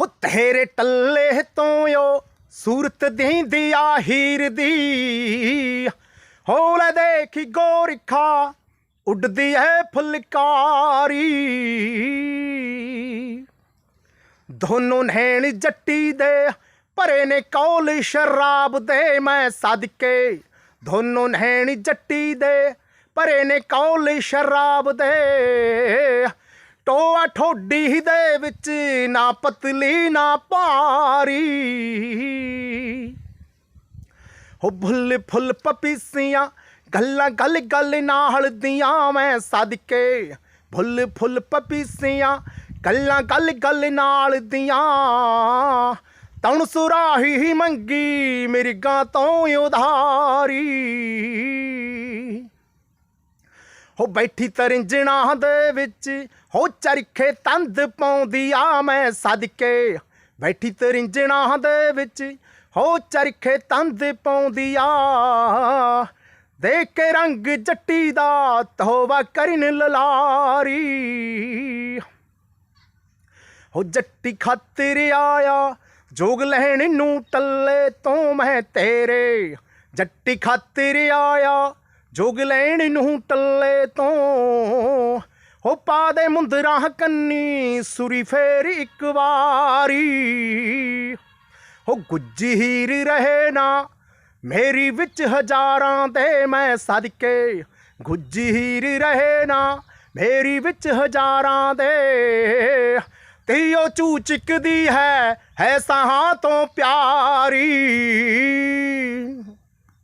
ਹੋ ਤੇਰੇ ਟੱਲੇ ਤੋਂ ਓ, ਸੂਰਤ ਦਿੰਦੀ ਆ ਹੀਰ ਦੀ। ਹੋ ਲੈ ਦੇਖੀ ਗੋਰਖਾ, ਉੱਡਦੀ ਹੈ ਫੁਲਕਾਰੀ। ਦੋਨੋਂ ਨੈਣ ਜੱਟੀ ਦੇ, ਭਰੇ ਨੇ ਕੌਲ ਸ਼ਰਾਬ ਦੇ। ਮੈਂ ਸਦਕੇ ਦੋਨੋਂ ਨੈਣ ਜੱਟੀ ਦੇ, ਭਰੇ ਨੇ ਕੌਲ ਸ਼ਰਾਬ ਦੇ। ਠੋਡੀ ਦੇ ਵਿੱਚ ਨਾ ਪਤਲੀ, ਨਾ ਭਾਰੀ। ਹੋ ਭੁੱਲ ਫੁੱਲ ਪਪੀਸੀਆਂ, ਗੱਲਾਂ ਗੱਲ ਗੱਲ ਨਾਲ ਦੀਆਂ ਮੈਂ ਸਦਕੇ। ਭੁੱਲ ਫੁੱਲ ਪਪੀਸੀਆਂ, ਗੱਲਾਂ ਗੱਲ ਗੱਲ ਨਾਲ ਦੀਆਂ। ਤਣ ਸੁਰਾਹੀ ਮੰਗੀ ਮੇਰੀ ਗਾਂ ਤੋਂ ਉਧਾਰੀ। ਹੋ ਬੈਠੀ ਤਰਿੰਜਣਾ ਦੇ ਵਿੱਚ, ਹੋ ਚਰਖੇ ਤੰਦ ਪਾਉਂਦੀ ਆ ਮੈਂ ਸਦਕੇ। ਬੈਠੀ ਤਰਿੰਜਣਾ ਦੇ ਵਿੱਚ, ਹੋ ਚਰਖੇ ਤੰਦ ਪਾਉਂਦੀ ਆ। ਦੇਖ ਕੇ ਰੰਗ ਜੱਟੀ ਦਾ ਤੋਬਾ ਕਰਨ ਲਲਾਰੀ। ਹੋ ਜੱਟੀ ਖਾਤਰ ਆਇਆ, ਜੋਗ ਲੈਣ ਨੂੰ ਟੱਲੇ ਤੋਂ ਮੈਂ ਤੇਰੇ। ਜੱਟੀ ਖਾਤਰ ਆਇਆ ਜੋਗ ਲੈਣ ਨੂੰ ਟੱਲੇ ਤੋਂ। ਹੋ ਪਾ ਦੇ ਮੁੰਦਰਾਂ ਕੰਨੀ, ਸੁਰੀ ਫੇਰ ਇੱਕ ਵਾਰੀ। ਹੋ ਗੁੱਜੀ ਹੀਰ ਰਹੇ ਨਾ, ਮੇਰੀ ਵਿੱਚ ਹਜ਼ਾਰਾਂ ਦੇ ਮੈਂ ਸਦਕੇ। ਗੁੱਜੀ ਹੀਰ ਰਹੇ ਨਾ, ਮੇਰੀ ਵਿੱਚ ਹਜ਼ਾਰਾਂ ਦੇ। ਤੀਓ ਚੂ ਚਿਕਦੀ ਹੈ ਹੈ ਸਾਹਾਂ ਤੋਂ ਪਿਆਰੀ।